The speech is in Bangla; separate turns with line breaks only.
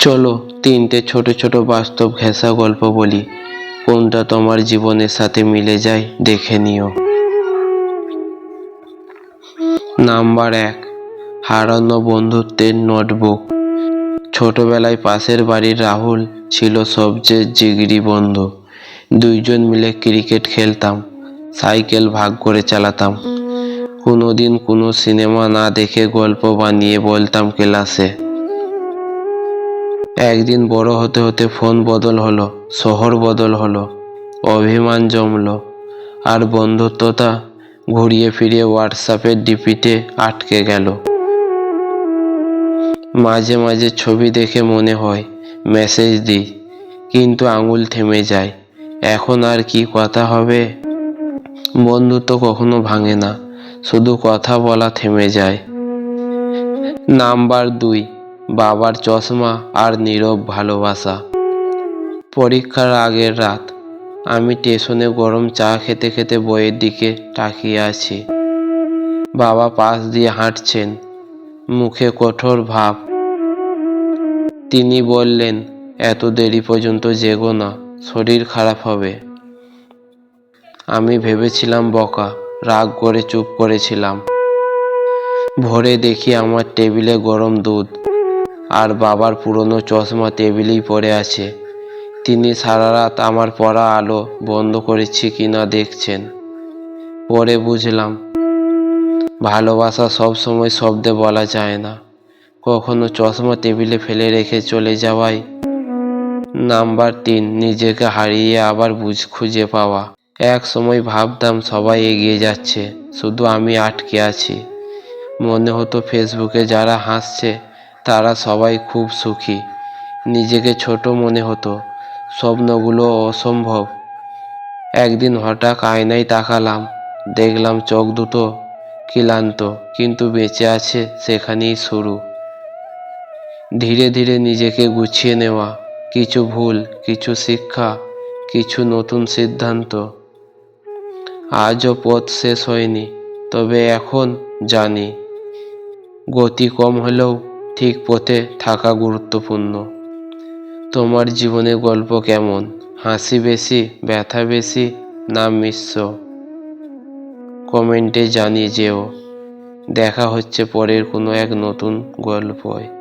চলো, তিনটে ছোট ছোট বাস্তব ঘেঁষা গল্প বলি। কোনটা তোমার জীবনের সাথে মিলে যায় দেখে নিও। নাম্বার এক, হারানো বন্ধুত্বের নোটবুক। ছোটবেলায় পাশের বাড়ির রাহুল ছিল সবচেয়ে জিগরি বন্ধু। দুইজন মিলে ক্রিকেট খেলতাম, সাইকেল ভাগ করে চালাতাম। কোনোদিন কোনো সিনেমা না দেখে গল্প বানিয়ে বলতাম ক্লাসে। একদিন বড় হতে হতে ফোন বদল হলো, শহর বদল হলো, অভিমান জমলো, আর বন্ধুত্বতা ঘুরিয়ে ফিরিয়ে হোয়াটসঅ্যাপের ডিপিতে আটকে গেল। মাঝে মাঝে ছবি দেখে মনে হয়, মেসেজ দিই, কিন্তু আঙুল থেমে যায়, এখন আর কি কথা হবে? বন্ধুত্ব কখনো ভাঙে না, শুধু কথা বলা থেমে যায়। নাম্বার দুই বাবার চশমা আর নীরব ভালোবাসা। পরীক্ষার আগের রাত, আমি স্টেশনে গরম চা খেতে খেতে বইয়ের দিকে তাকিয়ে আছি। বাবা পাশ দিয়ে হাঁটছেন, মুখে কঠোর ভাব। তিনি বললেন, এত দেরি পর্যন্ত জেগো না, শরীর খারাপ হবে। আমি ভেবেছিলাম, বকা। রাগ করে চুপ করেছিলাম। ভোরে দেখি আমার টেবিলে গরম দুধ। আর বাবার পুরনো চশমা টেবিলেই পড়ে আছে। তিনি সারা রাত আমার পড়া আলো বন্ধ করেছি কিনা দেখছেন। পরে বুঝলাম, ভালোবাসা সব সময় শব্দে বলা যায় না। কখনো চশমা টেবিলে ফেলে রেখে চলে যাওয়াই। নাম্বার তিন, নিজেকে হারিয়ে আবার বুঝ, খুঁজে পাওয়া। এক সময় ভাবতাম সবাই এগিয়ে যাচ্ছে, শুধু আমি আটকে আছি। মনে হতো ফেসবুকে যারা হাসছে তারা সবাই খুব সুখী। নিজেকে ছোট মনে হতো। স্বপ্নগুলো অসম্ভব। একদিন হঠাৎ আয়নায় তাকালাম। দেখলাম চোখ দুটো ক্লান্ত, কিন্তু বেঁচে আছে সেখানেই শুরু। ধীরে ধীরে নিজেকে গুছিয়ে নেওয়া, কিছু ভুল, কিছু শিক্ষা, কিছু নতুন সিদ্ধান্ত। আজও পথ শেষ হয়নি, তবে এখন জানি। গতি কম হলেও ঠিক পথে থাকা গুরুত্বপূর্ণ। তোমার জীবনে গল্প কেমন? হাসি বেশি, ব্যথা বেশি না মিশ্র? কমেন্টে জানিয়ে যেও। দেখা হচ্ছে পরের কোনো এক নতুন গল্পয়।